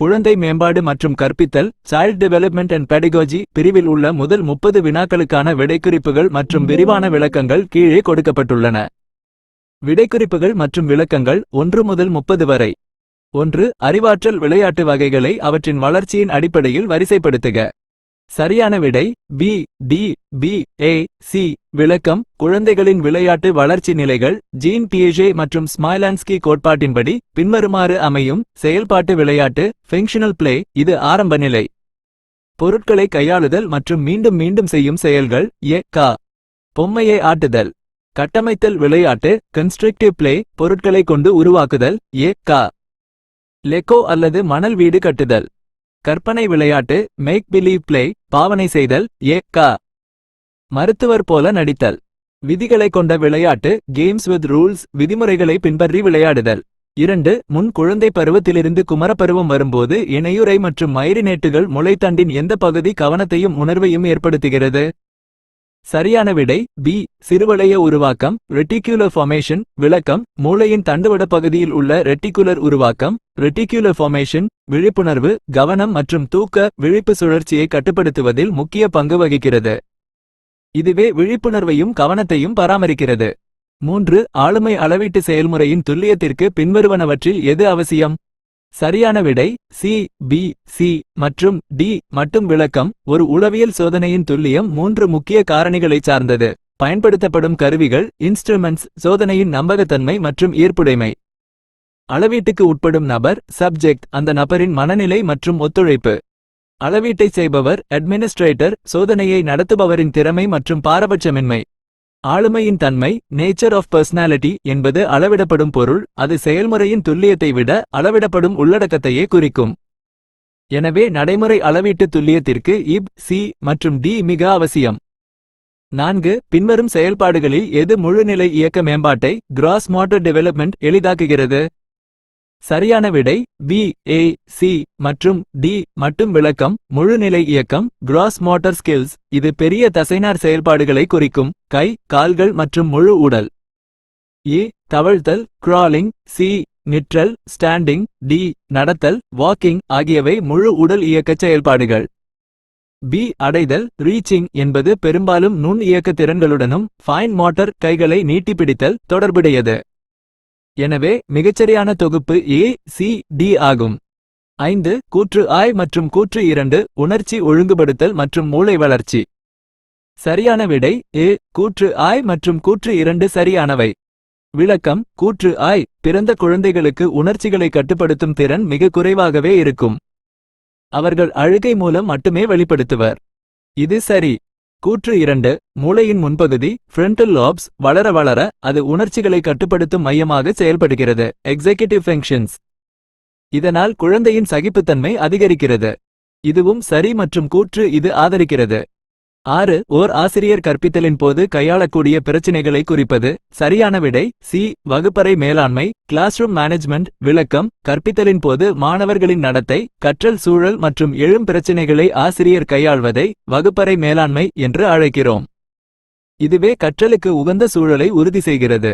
குழந்தை மேம்பாடு மற்றும் கற்பித்தல் சைல்ட் டெவலப்மெண்ட் அண்ட் பெடகோஜி பிரிவில் உள்ள முதல் முப்பது வினாக்களுக்கான விடைக்குறிப்புகள் மற்றும் விரிவான விளக்கங்கள் கீழே கொடுக்கப்பட்டுள்ளன. விடைக்குறிப்புகள் மற்றும் விளக்கங்கள் ஒன்று முதல் முப்பது வரை. ஒன்று அறிவாற்றல் விளையாட்டு வகைகளை அவற்றின் வளர்ச்சியின் அடிப்படையில் வரிசைப்படுத்துக. சரியான விடை B D B A C விளக்கம் குழந்தைகளின் விளையாட்டு வளர்ச்சி நிலைகள் ஜீன் பியேஜே மற்றும் ஸ்மைலான்ஸ்கி கோட்பாட்டின்படி பின்வருமாறு அமையும் செயல்பாட்டு விளையாட்டு ஃபங்க்ஷனல் பிளே இது ஆரம்ப நிலை. பொருட்களை கையாளுதல் மற்றும் மீண்டும் மீண்டும் செய்யும் செயல்கள் எ கா. பொம்மையை ஆட்டுதல். கட்டமைத்தல் விளையாட்டு கன்ஸ்ட்ரக்டிவ் பிளே பொருட்களை கொண்டு உருவாக்குதல் ஏ கா. லெக்கோ அல்லது மணல் வீடு கட்டுதல். கற்பனை விளையாட்டு மேக் பிலீவ் பிளே பாவனை செய்தல் ஏ கா. மருத்துவர் போல நடித்தல். விதிகளை கொண்ட விளையாட்டு கேம்ஸ் வித் ரூல்ஸ் விதிமுறைகளை பின்பற்றி விளையாடுதல். இரண்டு முன் குழந்தை பருவத்திலிருந்து குமரப்பருவம் வரும்போது இணையுறை மற்றும் மைரினேட்டுகள் முளைத்தண்டின் எந்த பகுதி கவனத்தையும் உணர்வையும் ஏற்படுத்துகிறது? சரியான விடை பி சிறுவளைய உருவாக்கம் ரெட்டிகுலர் ஃபார்மேஷன் விளக்கம் மூளையின் தண்டுவட பகுதியில் உள்ள ரெட்டிகுலர் உருவாக்கம் ரெட்டிகுலர் ஃபார்மேஷன் விழிப்புணர்வு கவனம் மற்றும் தூக்க விழிப்பு சுழற்சியை கட்டுப்படுத்துவதில் முக்கிய பங்கு வகிக்கிறது. இதுவே விழிப்புணர்வையும் கவனத்தையும் பராமரிக்கிறது. மூன்று ஆளுமை அளவீட்டு செயல்முறையின் துல்லியத்திற்கு பின்வருவனவற்றில் எது அவசியம்? சரியான விடை சி பி சி மற்றும் டி மட்டும் விளக்கம் ஒரு உளவியல் சோதனையின் துல்லியம் மூன்று முக்கிய காரணிகளைச் சார்ந்தது. பயன்படுத்தப்படும் கருவிகள் இன்ஸ்ட்ருமெண்ட்ஸ் சோதனையின் நம்பகத்தன்மை மற்றும் ஈர்ப்புடைமை. அளவீட்டுக்கு உட்படும் நபர் சப்ஜெக்ட் அந்த நபரின் மனநிலை மற்றும் ஒத்துழைப்பு. அளவீட்டை செய்பவர் அட்மினிஸ்ட்ரேட்டர் சோதனையை நடத்துபவரின் திறமை மற்றும் பாரபட்சமின்மை. ஆளுமையின் தன்மை நேச்சர் ஆஃப் பர்சனாலிட்டி என்பது அளவிடப்படும் பொருள் அது செயல்முறையின் துல்லியத்தை விட அளவிடப்படும் உள்ளடக்கத்தையே குறிக்கும். எனவே நடைமுறை அளவீட்டு துல்லியத்திற்கு இப் சி மற்றும் டி மிக அவசியம். நான்கு பின்வரும் செயல்பாடுகளில் எது முழுநிலை இயக்க மேம்பாட்டை கிராஸ் மாட்டர் டெவலப்மெண்ட் எளிதாக்குகிறது? சரியான விடை பி ஏ சி மற்றும் டி மட்டும் விளக்கம் முழுநிலை இயக்கம் கிராஸ் மோட்டார் ஸ்கில்ஸ் இது பெரிய தசைனார் செயல்பாடுகளை குறிக்கும் கை கால்கள் மற்றும் முழு உடல். ஏ தவழ்த்தல் கிராலிங் சி நிற்றல் ஸ்டாண்டிங் டி நடத்தல் வாக்கிங் ஆகியவை முழு உடல் இயக்கச் செயல்பாடுகள். பி அடைதல் ரீச்சிங் என்பது பெரும்பாலும் நுண் இயக்க திறன்களுடனும் ஃபைன் மோட்டார் கைகளை நீட்டிப்பிடித்தல் தொடர்புடையது. எனவே மிகச்சரியான தொகுப்பு ஏ சி டி ஆகும். ஐந்து கூற்று ஆய் மற்றும் கூற்று இரண்டு உணர்ச்சி ஒழுங்குபடுத்தல் மற்றும் மூளை வளர்ச்சி. சரியான விடை ஏ கூற்று ஆய் மற்றும் கூற்று இரண்டு சரியானவை. விளக்கம் கூற்று ஆய் பிறந்த குழந்தைகளுக்கு உணர்ச்சிகளை கட்டுப்படுத்தும் திறன் மிக குறைவாகவே இருக்கும். அவர்கள் அழுகை மூலம் மட்டுமே வெளிப்படுத்துவர். இது சரி. கூற்று இரண்டு மூளையின் முன்பகுதி ஃப்ரண்டல் லாப்ஸ் வளர வளர அது உணர்ச்சிகளை கட்டுப்படுத்தும் மையமாக செயல்படுகிறது எக்ஸிகியூட்டிவ் ஃபங்க்ஷன்ஸ் இதனால் குழந்தையின் சகிப்புத்தன்மை அதிகரிக்கிறது. இதுவும் சரி மற்றும் கூற்று இது ஆதரிக்கிறது. ஆறு ஓர் ஆசிரியர் கற்பித்தலின் போது கையாளக்கூடிய பிரச்சினைகளை குறிப்பது. சரியான விடை சி வகுப்பறை மேலாண்மை கிளாஸ் ரூம் மேனேஜ்மெண்ட் விளக்கம் கற்பித்தலின் போது மாணவர்களின் நடத்தை கற்றல் சூழல் மற்றும் எழும் பிரச்சினைகளை ஆசிரியர் கையாள்வதை வகுப்பறை மேலாண்மை என்று அழைக்கிறோம். இதுவே கற்றலுக்கு உகந்த சூழலை உறுதி செய்கிறது.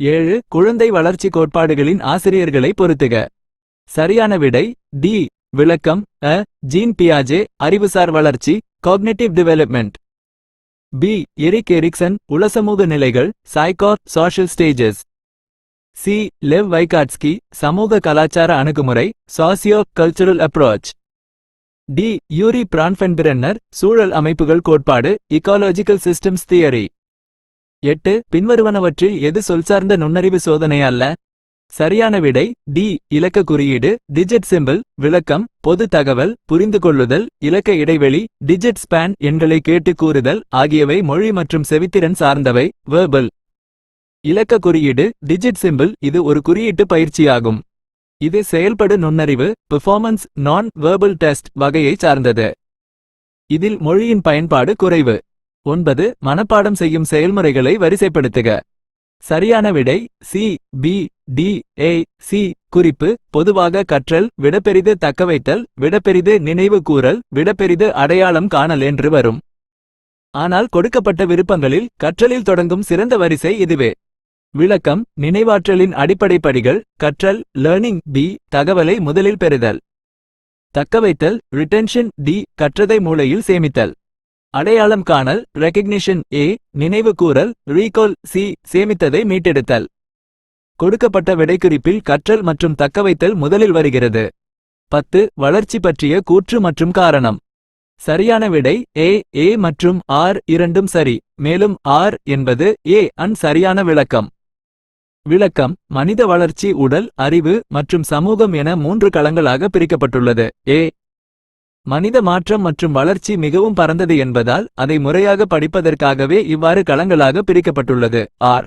ஏழு குழந்தை வளர்ச்சி கோட்பாடுகளின் ஆசிரியர்களை பொருத்துக சரியான விடை டி விளக்கம் அ ஜீன் பியாஜே அறிவுசார் வளர்ச்சி cognitive development B Eric Erikson உளசமூக நிலைகள் psycho social stages C Lev Vygotsky சமூக கலாச்சார அணுகுமுறை socio cultural approach D Urie Bronfenbrenner சூழல் அமைப்புகள் கோட்பாடு இக்காலஜிக்கல் சிஸ்டம்ஸ் தியரி எட்டு. பின்வருவனவற்றில் எது சொல்சார்ந்த நுண்ணறிவு சோதனை அல்ல? சரியான விடை டி இலக்க குறியீடு டிஜிட் சிம்பிள் விளக்கம் பொது தகவல் புரிந்து கொள்ளுதல் இலக்க இடைவெளி டிஜிட் ஸ்பேன் எண்களை கேட்டு கூறுதல் ஆகியவை மொழி மற்றும் செவித்திறன் சார்ந்தவை வேர்பல் இலக்க குறியீடு டிஜிட் சிம்பிள் இது ஒரு குறியீட்டு பயிற்சியாகும். இது செயல்படு நுண்ணறிவு பெர்ஃபார்மன்ஸ் நான் வேர்பல் டெஸ்ட் வகையை சார்ந்தது. இதில் மொழியின் பயன்பாடு குறைவு. ஒன்பது மனப்பாடம் செய்யும் செயல்முறைகளை வரிசைப்படுத்துக. சரியான விடை C B D A C குறிப்பு பொதுவாக கற்றல் விடப்பெரிது தக்கவைத்தல் விடப்பெரிது நினைவு கூறல் விடப்பெரிது அடையாளம் காணல் என்று வரும். ஆனால் கொடுக்கப்பட்ட விருப்பங்களில் கற்றலில் தொடங்கும் சிறந்த வரிசை இதுவே. விளக்கம் நினைவாற்றலின் அடிப்படை படிகள் கற்றல் லேர்னிங் பி தகவலை முதலில் பெறுதல். தக்கவைத்தல் ரிட்டென்ஷன் டி கற்றதை மூளையில் சேமித்தல். அடையாளம் காணல் ரெக்கக்னிஷன் ஏ நினைவு கூறல் ரீகால் சி சேமித்ததை மீட்டெடுத்தல். கொடுக்கப்பட்ட விடைக்குறிப்பில் கற்றல் மற்றும் தக்கவைத்தல் முதலில் வருகிறது. பத்து வளர்ச்சி பற்றிய கூற்று மற்றும் காரணம். சரியான விடை ஏ ஏ மற்றும் ஆர் இரண்டும் சரி மேலும் ஆர் என்பது ஏ அன் சரியான விளக்கம். விளக்கம் மனித வளர்ச்சி உடல் அறிவு மற்றும் சமூகம் என மூன்று களங்களாக பிரிக்கப்பட்டுள்ளது. ஏ மனித மாற்றம் மற்றும் வளர்ச்சி மிகவும் பரந்தது என்பதால் அதை முறையாக படிப்பதற்காகவே இவ்வாறு களங்களாக பிரிக்கப்பட்டுள்ளது. ஆர்.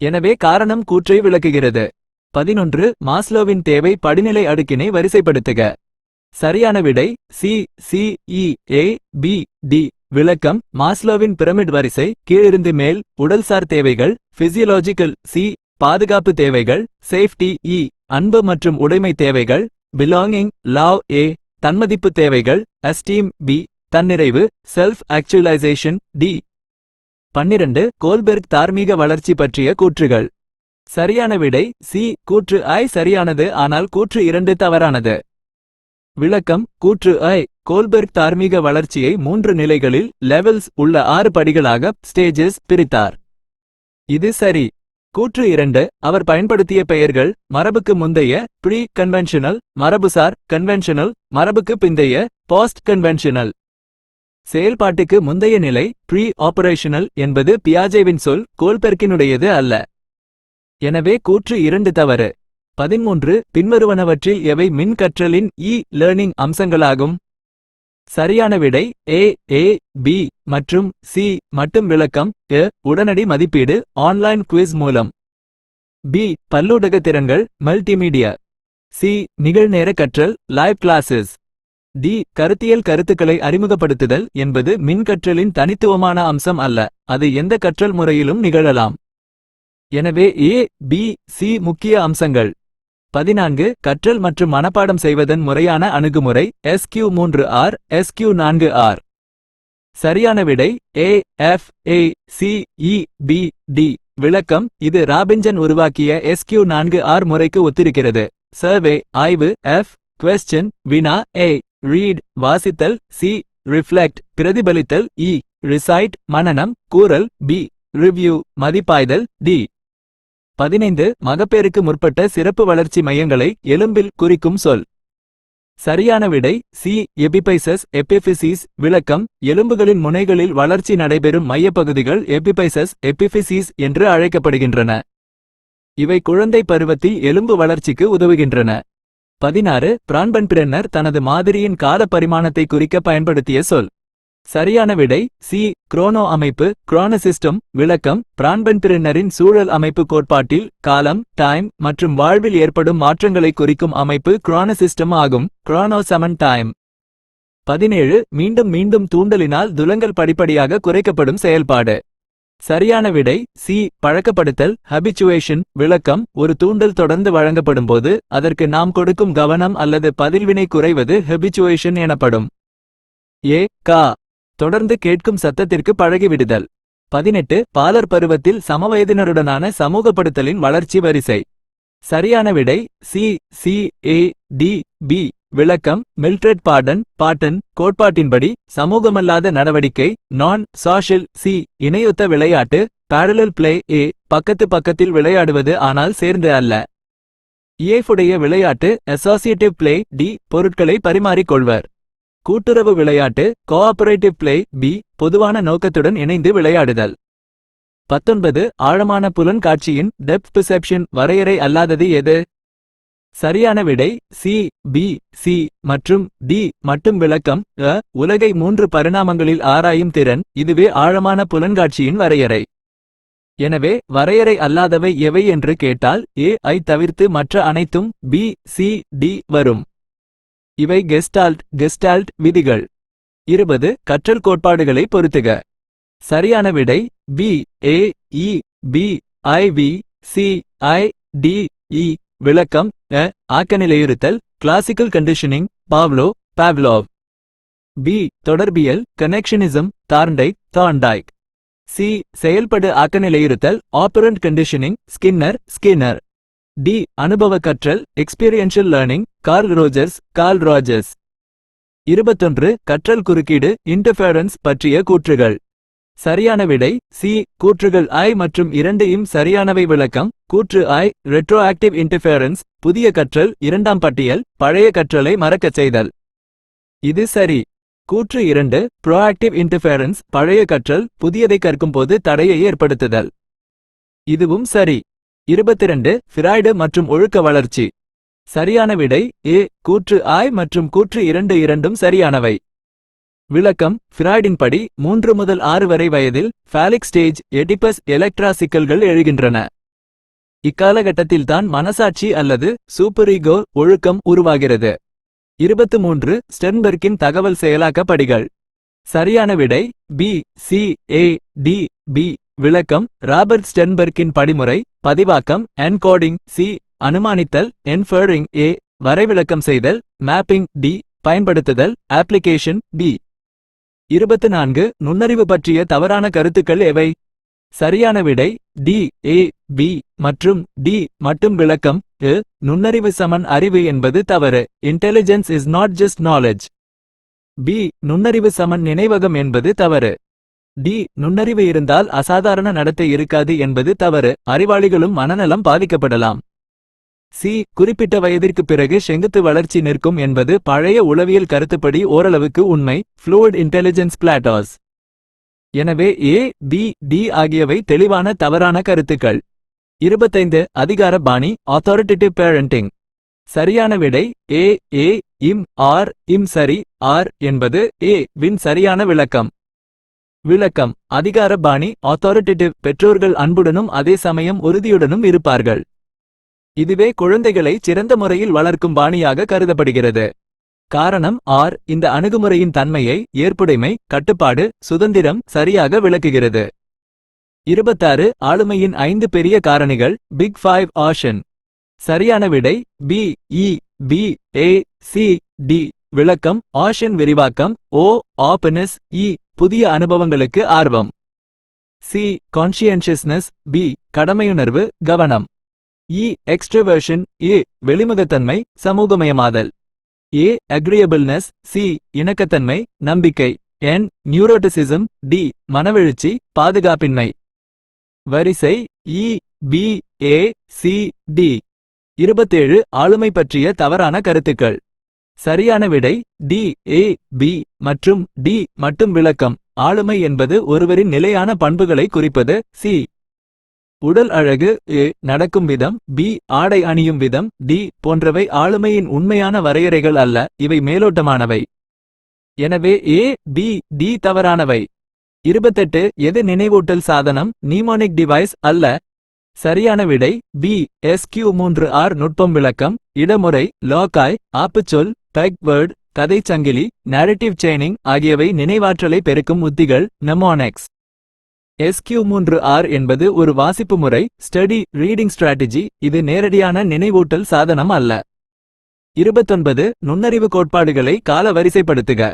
எனவே காரணம் கூற்றை விளக்குகிறது. பதினொன்று. மாஸ்லோவின் தேவை படிநிலை அடுக்கினை வரிசைப்படுத்துக. சரியான விடை C C E A B D விளக்கம். மாஸ்லோவின் பிரமிட் வரிசை கீழிருந்து மேல் உடல்சார் தேவைகள் பிசியலாஜிக்கல் சி பாதுகாப்பு தேவைகள் சேஃப்டி இ e, அன்பு மற்றும் உடைமை தேவைகள் பிலாங்கிங் லாவ் ஏ தன்மதிப்பு தேவைகள் அஸ்டீம் பி தன்னிறைவு செல்ஃப் ஆக்சுவலைசேஷன் டி பன்னிரண்டு கோல்பெர்க் தார்மீக வளர்ச்சி பற்றிய கூற்றுகள். சரியான விடை சி கூற்று ஐ சரியானது ஆனால் கூற்று இரண்டு தவறானது. விளக்கம் கூற்று ஐ கோல்பெர்க் தார்மீக வளர்ச்சியை மூன்று நிலைகளில் லெவல்ஸ் உள்ள ஆறு படிகளாக ஸ்டேஜஸ் பிரித்தார். இது சரி. கூற்று இரண்டு அவர் பயன்படுத்திய பெயர்கள் மரபுக்கு முந்தைய ப்ரீ கன்வென்ஷனல் மரபுசார் கன்வென்ஷனல் மரபுக்கு பிந்தைய பாஸ்ட் கன்வென்ஷனல் செயல்பாட்டுக்கு முந்தைய நிலை ப்ரீ ஆபரேஷனல் என்பது பியாஜேவின் சொல் கோல்பெர்க்கினுடையது அல்ல. எனவே கூற்று இரண்டு தவறு. பதிமூன்று பின்வருவனவற்றில் எவை மின் கற்றலின் இ லேர்னிங் அம்சங்களாகும்? சரியான விடை ஏ ஏ பி மற்றும் சி மட்டும் விளக்கம் எ உடனடி மதிப்பீடு ஆன்லைன் குவிஸ் மூலம். பி பல்லூடக திறன்கள் மல்டிமீடியா. சி நிகழ்நேர கற்றல் லைவ் கிளாஸஸ். டி கருத்தியல் கருத்துக்களை அறிமுகப்படுத்துதல் என்பது மின் கற்றலின் தனித்துவமான அம்சம் அல்ல அது எந்த கற்றல் முறையிலும் நிகழலாம். எனவே ஏ பி சி முக்கிய அம்சங்கள். பதினான்கு கற்றல் மற்றும் மனப்பாடம் செய்வதன் முறையான அணுகுமுறை எஸ்கியூ மூன்று ஆர் எஸ்கியூ நான்கு ஆர் சரியான விடை A F A C E B D விளக்கம் இது ராபின்சன் உருவாக்கிய எஸ்கியூ நான்கு ஆர் முறைக்கு ஒத்திருக்கிறது. சர்வே ஆய்வு எஃப் கொஸ்டின் வினா ஏ ரீட் வாசித்தல் சி ரிஃப்ளெக்ட் பிரதிபலித்தல் இ ரிசைட் மனனம் கூறல் பி ரிவ்யூ மதிப்பாய்தல் டி பதினைந்து மகப்பேறுக்கு முற்பட்ட சிறப்பு வளர்ச்சி மையங்களை எலும்பில் குறிக்கும் சொல். சரியான விடை சி எபிபைசஸ் எபிபிசிஸ் விளக்கம் எலும்புகளின் முனைகளில் வளர்ச்சி நடைபெறும் மையப்பகுதிகள் எபிபைசஸ் எபிபிசிஸ் என்று அழைக்கப்படுகின்றன. இவை குழந்தை பருவத்தில் எலும்பு வளர்ச்சிக்கு உதவுகின்றன. பதினாறு பிரான்பன் பிரன்னர் தனது மாதிரியின் கால பரிமாணத்தை குறிக்க பயன்படுத்திய சொல். சரியான விடை சி குரோனோ அமைப்பு குரோனசிஸ்டம் விளக்கம் பிரான்பன்பிரினரின் சூழல் அமைப்பு கோட்பாட்டில் காலம் டைம் மற்றும் வாழ்வில் ஏற்படும் மாற்றங்களை குறிக்கும் அமைப்பு குரோனசிஸ்டம் ஆகும். குரோனோசமன் டைம். பதினேழு. மீண்டும் மீண்டும் தூண்டலினால் துலங்கல் படிப்படியாக குறைக்கப்படும் செயல்பாடு. சரியான விடை சி பழக்கப்படுத்தல் ஹபிச்சுவேஷன் விளக்கம் ஒரு தூண்டல் தொடர்ந்து வழங்கப்படும்போது அதற்கு நாம் கொடுக்கும் கவனம் அல்லது பதில்வினை குறைவது ஹெபிச்சுவேஷன் எனப்படும். ஏ. கா. தொடர்ந்து கேட்கும் சத்தத்திற்கு பழகிவிடுதல். பதினெட்டு. பாலர் பருவத்தில் சமவயதினருடனான சமூகப்படுத்தலின் வளர்ச்சி வரிசை. சரியான விடை C C A D B விளக்கம் மில்ட்ரெட் பாடன் பாட்டன் கோட்பாட்டின்படி சமூகமல்லாத நடவடிக்கை நான் சோஷியல் சி இணையொத்த விளையாட்டு பேரலல் பிளே ஏ பக்கத்து பக்கத்தில் விளையாடுவது ஆனால் சேர்ந்து அல்ல. இயேஃபுடைய விளையாட்டு அசோசியேட்டிவ் பிளே டி பொருட்களை பரிமாறிக் கொள்வர் கூட்டுறவு விளையாட்டு கோஆபரேட்டிவ் பிளே பி பொதுவான நோக்கத்துடன் இணைந்து விளையாடுதல். பத்தொன்பது ஆழமான புலன் காட்சியின் டெப்த் பெர்செப்ஷன் வரையறை அல்லாதது எது? சரியான விடை சி பி சி மற்றும் டி மட்டும் விளக்கம் அ உலகை மூன்று பரிணாமங்களில் ஆராயும் திறன் இதுவே ஆழமான புலன்காட்சியின் வரையறை. எனவே வரையறை அல்லாதவை எவை என்று கேட்டால் ஏ ஐ தவிர்த்து மற்ற அனைத்தும் பி சி டி வரும். இவை கெஸ்டால்ட் கெஸ்டால்ட் விதிகள். இருபது கற்றல் கோட்பாடுகளை பொருத்துக சரியான விடை B A E B I V C I D E விளக்கம் அ ஆக்கநிலையுறுத்தல் classical conditioning Pavlov Pavlov B தொடர்பியல் connectionism Thorndike Thorndike C செயல்படு ஆக்கநிலையுறுத்தல் operant conditioning Skinner Skinner D அனுபவ கற்றல் experiential learning Carl Rogers Carl Rogers இருபத்தொன்று கற்றல் குறுக்கீடு இன்டர்ஃபெரன்ஸ் பற்றிய கூற்றுகள். சரியான விடை சி கூற்றுகள் ஐ மற்றும் இரண்டையும் சரியானவை விளக்கம் கூற்று ஐ ரெட்ரோஆக்டிவ் இன்டர்ஃபெரன்ஸ் புதிய கற்றல் இரண்டாம் பட்டியல் பழைய கற்றலை மறக்கச் செய்தல். இது சரி. கூற்று இரண்டு ப்ரோஆக்டிவ் இன்டர்ஃபெரன்ஸ் பழைய கற்றல் புதியதை கற்கும்போது தடையை ஏற்படுத்துதல். இதுவும் சரி. இருபத்திரண்டு ஃபிராய்டு மற்றும் ஒழுக்க வளர்ச்சி. சரியான விடை ஏ கூற்று ஆய் மற்றும் கூற்று இரண்டு இரண்டும் சரியானவை. விளக்கம் ஃபிராய்டின் படி மூன்று முதல் ஆறு வரை வயதில் ஃபாலிக் ஸ்டேஜ் எடிபஸ் எலக்ட்ரா சிக்கல்கள் எழுகின்றன. இக்காலகட்டத்தில்தான் மனசாட்சி அல்லது சூப்பரிகோ ஒழுக்கம் உருவாகிறது. இருபத்து மூன்று ஸ்டெர்ன்பர்க்கின் தகவல் செயலாக்க படிகள். சரியான விடை B C A D B விளக்கம் ராபர்ட் ஸ்டென்பர்க்கின் படிமுறை பதிவாக்கம் என்கோடிங் சி அனுமானித்தல் என்ஃபர்டிங் ஏ வரைவிளக்கம் செய்தல் மேப்பிங் டி பயன்படுத்துதல் ஆப்ளிகேஷன் பி. இருபத்து நான்கு நுண்ணறிவு பற்றிய தவறான கருத்துக்கள் எவை? சரியான விடை டி ஏ பி மற்றும் டி மட்டும் விளக்கம் எ நுண்ணறிவு சமன் அறிவு என்பது தவறு. Intelligence is not just knowledge B நுண்ணறிவு சமன் நினைவகம் என்பது தவறு. டி நுண்ணறிவு இருந்தால் அசாதாரண நடத்தை இருக்காது என்பது தவறு. அறிவாளிகளும் மனநலம் பாதிக்கப்படலாம். சி குறிப்பிட்ட வயதிற்கு பிறகு செங்குத்து வளர்ச்சி நிற்கும் என்பது பழைய உளவியல் கருத்துப்படி ஓரளவுக்கு உண்மை. ஃப்ளூட் இன்டெலிஜென்ஸ் பிளாட்டாஸ் எனவே ஏ பி டி ஆகியவை தெளிவான தவறான கருத்துக்கள். இருபத்தைந்து அதிகார பாணி ஆத்தாரிட்டேட்டிவ் பேரண்டிங் சரியான விடை ஏ ஏ இம் ஆர் இம் சரி ஆர் என்பது ஏ வின் சரியான விளக்கம். விளக்கம். அதிகார பாணி ஆத்தாரிட்டேட்டிவ் பெற்றோர்கள் அன்புடனும் அதே சமயம் உறுதியுடனும் இருப்பார்கள். இதுவே குழந்தைகளை சிறந்த முறையில் வளர்க்கும் பாணியாக கருதப்படுகிறது. காரணம் ஆர் இந்த அணுகுமுறையின் தன்மையை ஏற்புடைமை கட்டுப்பாடு சுதந்திரம் சரியாக விளக்குகிறது. இருபத்தாறு ஆளுமையின் ஐந்து பெரிய காரணிகள் பிக் ஃபைவ் ஆஷன் சரியான விடை B E B A C D விளக்கம் ஆஷன் விரிவாக்கம் ஓ ஆப்பனஸ் இ புதிய அனுபவங்களுக்கு ஆர்வம். சி கான்ஷியன்ஷியஸ்னஸ் பி கடமையுணர்வு கவனம். இ எக்ஸ்ட்ரவர்ஷன் ஏ வெளிமுகத்தன்மை சமூகமயமாதல். ஏ அக்ரியபிள்னஸ் சி இணக்கத்தன்மை நம்பிக்கை. என் நியூரோட்டிசிசம் டி மனவெழுச்சி பாதுகாப்பின்மை. வரிசை E B A C D. இருபத்தேழு ஆளுமை பற்றிய தவறான கருத்துக்கள். சரியான விடை டி ஏ பி மற்றும் டி மட்டும் விளக்கம். ஆளுமை என்பது ஒருவரின் நிலையான பண்புகளை குறிப்பது. சி உடல் அழகு ஏ நடக்கும் விதம். பி ஆடை அணியும் விதம். டி போன்றவை ஆளுமையின் உண்மையான வரையறைகள் அல்ல இவை மேலோட்டமானவை. எனவே ஏ பி டி தவறானவை. இருபத்தெட்டு எது நினைவூட்டல் சாதனம்? நீமோனிக் டிவைஸ் அல்ல. சரியான விடை. பி எஸ்கியூ மூன்று ஆர் நுட்பம் விளக்கம். இடமுறை லாக்காய் ஆப்புச்சொல் டெக் வேர்ட் கதைச் சங்கிலி நேரட்டிவ் செயினிங் ஆகியவை நினைவாற்றலை பெருக்கும் உத்திகள் நெமோனெக்ஸ் எஸ்கியூ மூன்று ஆர் என்பது ஒரு வாசிப்பு முறை ஸ்டடி ரீடிங் ஸ்ட்ராட்டஜி இது நேரடியான நினைவூட்டல் சாதனம் அல்ல. இருபத்தொன்பது நுண்ணறிவு கோட்பாடுகளை கால வரிசைப்படுத்துக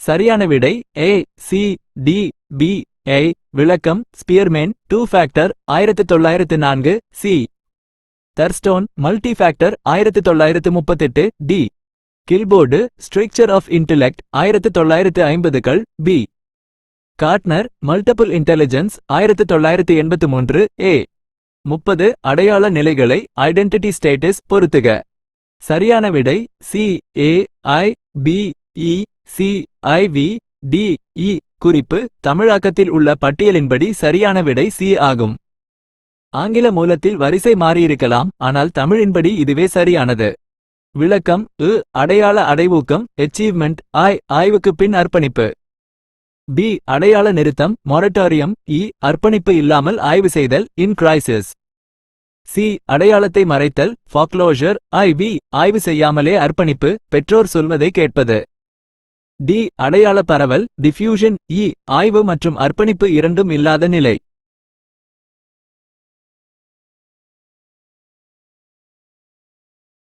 சரியான விடை A C D B A விளக்கம் ஸ்பியர்மேன் டூ ஃபேக்டர் ஆயிரத்து தொள்ளாயிரத்து நான்கு சி தர்ஸ்டோன் மல்டி ஃபேக்டர் ஆயிரத்து தொள்ளாயிரத்து முப்பத்தெட்டு D Guilford structure of intellect ஆயிரத்து தொள்ளாயிரத்து ஐம்பதுகள் பி கார்ட்னர் மல்டிபிள் இன்டெலிஜென்ஸ் ஆயிரத்து தொள்ளாயிரத்து எண்பத்து மூன்று ஏ முப்பது அடையாள நிலைகளை ஐடென்டிட்டி ஸ்டேட்டஸ் பொருத்துக. சரியான விடை C A I B E C I V D E குறிப்பு தமிழாக்கத்தில் உள்ள பட்டியலின்படி சரியான விடை சி ஆகும். ஆங்கில மூலத்தில் வரிசை மாறியிருக்கலாம் ஆனால் தமிழின்படி இதுவே சரியானது. விளக்கம் உ அடையாள அடைவூக்கம் அச்சீவ்மெண்ட் ஆய் ஆய்வுக்கு பின் அர்ப்பணிப்பு. பி அடையாள நிறுத்தம் மொரட்டோரியம் இ அர்ப்பணிப்பு இல்லாமல் ஆய்வு செய்தல் இன் கிரைசிஸ் சி அடையாளத்தை மறைத்தல் ஃபாக்லோஷர் ஐ வி ஆய்வு செய்யாமலே அர்ப்பணிப்பு பெற்றோர் சொல்வதை கேட்பது. டி அடையாள பரவல் டிஃப்யூஷன் இ ஆய்வு மற்றும் அர்ப்பணிப்பு இரண்டும் இல்லாத நிலை.